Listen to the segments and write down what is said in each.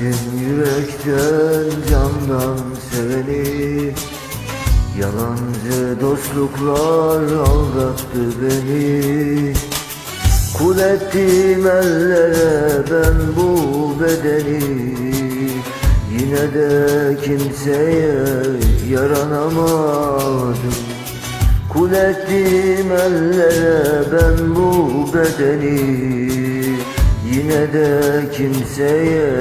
Göremedim yürekten candan seveni. Yalancı dostluklar aldattı beni. Kul ettim ellere ben bu bedeni. Yine de kimseye yaranamadım. Kul ettim ellere ben bu bedeni Yine de kimseye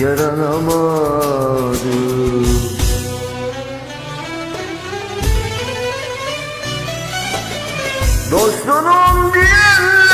yaranamadım Dostunum gitti